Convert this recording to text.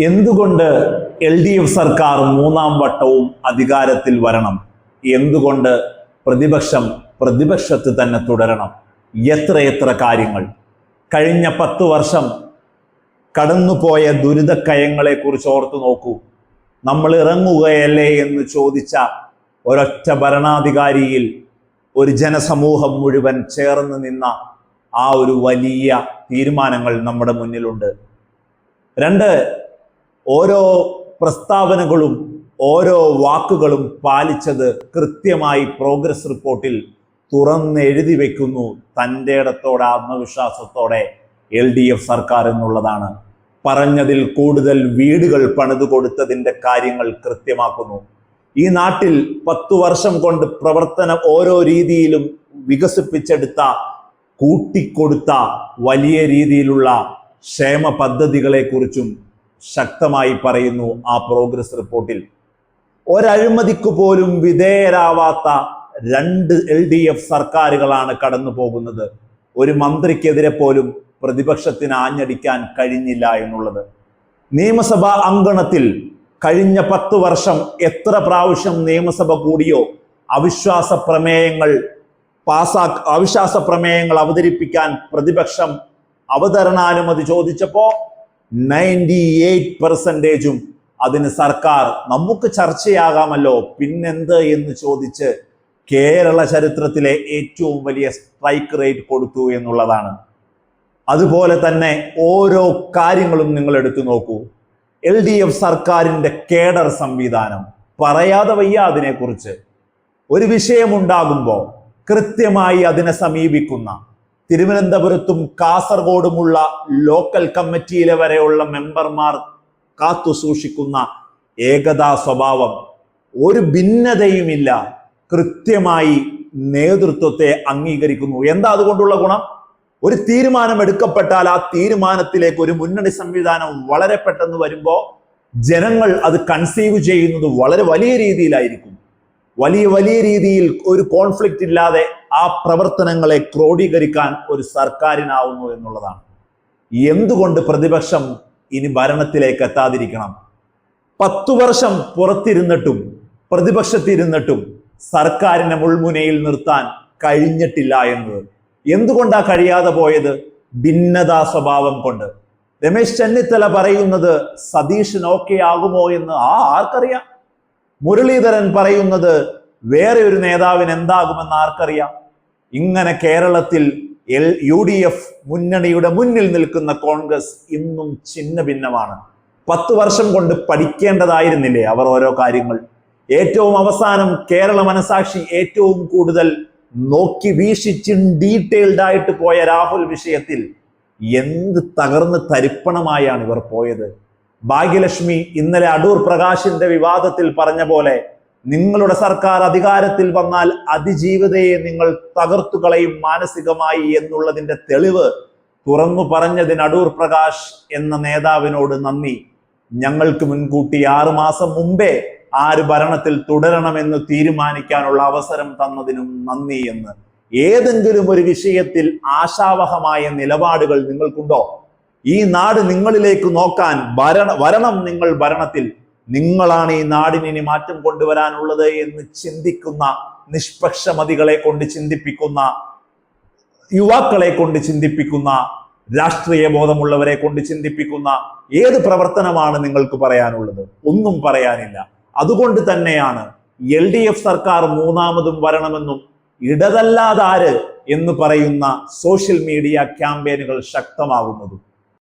എന്തുകൊണ്ട് L D F സർക്കാർ മൂന്നാം വട്ടവും അധികാരത്തിൽ വരണം? എന്തുകൊണ്ട് പ്രതിപക്ഷം പ്രതിപക്ഷത്ത് തന്നെ തുടരണം? എത്രയെത്ര കാര്യങ്ങൾ. കഴിഞ്ഞ പത്ത് വർഷം കടന്നുപോയ ദുരിതക്കയങ്ങളെ കുറിച്ച് ഓർത്തു നോക്കൂ. നമ്മൾ ഇറങ്ങുകയല്ലേ എന്ന് ചോദിച്ച ഒരൊറ്റ ഭരണാധികാരിയിൽ ഒരു ജനസമൂഹം മുഴുവൻ ചേർന്ന് നിന്ന ആ ഒരു വലിയ തീരുമാനങ്ങൾ നമ്മുടെ മുന്നിലുണ്ട്. രണ്ട് ഓരോ പ്രസ്താവനകളും ഓരോ വാക്കുകളും പാലിച്ചത് കൃത്യമായി പ്രോഗ്രസ് റിപ്പോർട്ടിൽ തുറന്നെഴുതി വെക്കുന്നു തന്റെ ഇടത്തോടെ ആത്മവിശ്വാസത്തോടെ എൽ ഡി എഫ് സർക്കാർ എന്നുള്ളതാണ്. പറഞ്ഞതിൽ കൂടുതൽ വീടുകൾ പണിതു കൊടുത്തതിന്റെ കാര്യങ്ങൾ കൃത്യമാക്കുന്നു. ഈ നാട്ടിൽ പത്തു വർഷം കൊണ്ട് പ്രവർത്തനം ഓരോ രീതിയിലും വികസിപ്പിച്ചെടുത്ത കൂട്ടിക്കൊടുത്ത വലിയ രീതിയിലുള്ള ക്ഷേമ പദ്ധതികളെക്കുറിച്ചും ശക്തമായി പറയുന്നു ആ പ്രോഗ്രസ് റിപ്പോർട്ടിൽ ഒരഴിമതിക്ക് പോലും വിധേയരാവാത്ത രണ്ട് എൽ ഡി എഫ് സർക്കാരുകളാണ് കടന്നു പോകുന്നത് ഒരു മന്ത്രിക്കെതിരെ പോലും പ്രതിപക്ഷത്തിന് ആഞ്ഞടിക്കാൻ കഴിഞ്ഞില്ല എന്നുള്ളത്. നിയമസഭാ അങ്കണത്തിൽ കഴിഞ്ഞ പത്ത് വർഷം എത്ര പ്രാവശ്യം നിയമസഭ കൂടിയോ അവിശ്വാസ പ്രമേയങ്ങൾ പാസാ അവിശ്വാസ പ്രമേയങ്ങൾ അവതരിപ്പിക്കാൻ പ്രതിപക്ഷം അവതരണാനുമതി ചോദിച്ചപ്പോ നയന്റി എയ്റ്റ് പെർസെന്റേജും അതിന് സർക്കാർ നമുക്ക് ചർച്ചയാകാമല്ലോ. പിന്നെന്ത് എന്ന് ചോദിച്ച് കേരള ചരിത്രത്തിലെ ഏറ്റവും വലിയ സ്ട്രൈക്ക് റേറ്റ് കൊടുത്തു എന്നുള്ളതാണ്. അതുപോലെ തന്നെ ഓരോ കാര്യങ്ങളും നിങ്ങൾ എടുത്തു നോക്കൂ. എൽ ഡി എഫ് സർക്കാരിന്റെ കേഡർ സംവിധാനം. പറയാതെ വയ്യ അതിനെക്കുറിച്ച്. ഒരു വിഷയമുണ്ടാകുമ്പോൾ കൃത്യമായി അതിനെ സമീപിക്കുന്ന തിരുവനന്തപുരത്തും കാസർഗോഡുമുള്ള ലോക്കൽ കമ്മിറ്റിയിലെ വരെയുള്ള മെമ്പർമാർ കാത്തു സൂക്ഷിക്കുന്ന ഏകതാ സ്വഭാവം. ഒരു ഭിന്നതയുമില്ല. കൃത്യമായി നേതൃത്വത്തെ അംഗീകരിക്കുന്നു. എന്താ അതുകൊണ്ടുള്ള ഗുണം? ഒരു തീരുമാനം എടുക്കപ്പെട്ടാൽ ആ തീരുമാനത്തിലേക്ക് ഒരു മുന്നണി സംവിധാനം വളരെ പെട്ടെന്ന് വരുമ്പോൾ ജനങ്ങൾ അത് കൺസീവ് ചെയ്യുന്നത് വളരെ വലിയ രീതിയിലായിരിക്കും. വലിയ വലിയ രീതിയിൽ ഒരു കോൺഫ്ലിക്റ്റ് ഇല്ലാതെ ആ പ്രവർത്തനങ്ങളെ ക്രോഡീകരിക്കാൻ ഒരു സർക്കാരിനാവുന്നു എന്നുള്ളതാണ്. എന്തുകൊണ്ട് പ്രതിപക്ഷം ഇനി ഭരണത്തിലേക്ക് എത്താതിരിക്കണം? പത്തു വർഷം പുറത്തിരുന്നിട്ടും പ്രതിപക്ഷത്തിരുന്നിട്ടും സർക്കാരിനെ മുൾമുനയിൽ നിർത്താൻ കഴിഞ്ഞിട്ടില്ല എന്നത്. എന്തുകൊണ്ടാ കഴിയാതെ പോയത്? ഭിന്നതാ സ്വഭാവം കൊണ്ട്. രമേശ് ചെന്നിത്തല പറയുന്നത് സതീഷിന് ഓക്കെ ആകുമോ എന്ന് ആ ആർക്കറിയാം? മുരളീധരൻ പറയുന്നത് വേറെ ഒരു നേതാവിന് എന്താകുമെന്ന് ആർക്കറിയാം? ഇങ്ങനെ കേരളത്തിൽ എൽ യു ഡി എഫ് മുന്നണിയുടെ മുന്നിൽ നിൽക്കുന്ന കോൺഗ്രസ് ഇന്നും ചിന്ന ഭിന്നമാണ് പത്ത് വർഷം കൊണ്ട് പഠിക്കേണ്ടതായിരുന്നില്ലേ അവർ ഓരോ കാര്യങ്ങൾ? ഏറ്റവും അവസാനം കേരള മനസാക്ഷി ഏറ്റവും കൂടുതൽ നോക്കി വീക്ഷിച്ചും ഡീറ്റെയിൽഡ് ആയിട്ട് പോയ രാഹുൽ വിഷയത്തിൽ എന്ത് തകർന്ന് തരിപ്പണമായാണ് ഇവർ പോയത്? ഭാഗ്യലക്ഷ്മി ഇന്നലെ അടൂർ പ്രകാശിന്റെ വിവാദത്തിൽ പറഞ്ഞ പോലെ നിങ്ങളുടെ സർക്കാർ അധികാരത്തിൽ വന്നാൽ അതിജീവിതയെ നിങ്ങൾ തകർത്തു കളയും മാനസികമായി എന്നുള്ളതിന്റെ തെളിവ് തുറന്നു പറഞ്ഞതിന് അടൂർ പ്രകാശ് എന്ന നേതാവിനോട് നന്ദി. ഞങ്ങൾക്ക് മുൻകൂട്ടി ആറുമാസം മുമ്പേ ആര് ഭരണത്തിൽ തുടരണമെന്ന് തീരുമാനിക്കാനുള്ള അവസരം തന്നതിനും നന്ദി എന്ന്. ഏതെങ്കിലും ഒരു വിഷയത്തിൽ ആശാവഹമായ നിലപാടുകൾ നിങ്ങൾക്കുണ്ടോ? ഈ നാട് നിങ്ങളിലേക്ക് നോക്കാൻ ഭരണ വരണം നിങ്ങൾ ഭരണത്തിൽ. നിങ്ങളാണ് ഈ നാടിന് ഇനി മാറ്റം കൊണ്ടുവരാനുള്ളത് എന്ന് ചിന്തിക്കുന്ന നിഷ്പക്ഷമതികളെ കൊണ്ട് ചിന്തിപ്പിക്കുന്ന യുവാക്കളെ കൊണ്ട് ചിന്തിപ്പിക്കുന്ന രാഷ്ട്രീയ ബോധമുള്ളവരെ കൊണ്ട് ചിന്തിപ്പിക്കുന്ന ഏത് പ്രവർത്തനമാണ് നിങ്ങൾക്ക് പറയാനുള്ളത്? ഒന്നും പറയാനില്ല. അതുകൊണ്ട് തന്നെയാണ് എൽ ഡി എഫ് സർക്കാർ മൂന്നാമതും വരണമെന്നും ഇടതല്ലാതാര് എന്ന് പറയുന്ന സോഷ്യൽ മീഡിയ ക്യാമ്പയിനുകൾ ശക്തമാകുന്നതും.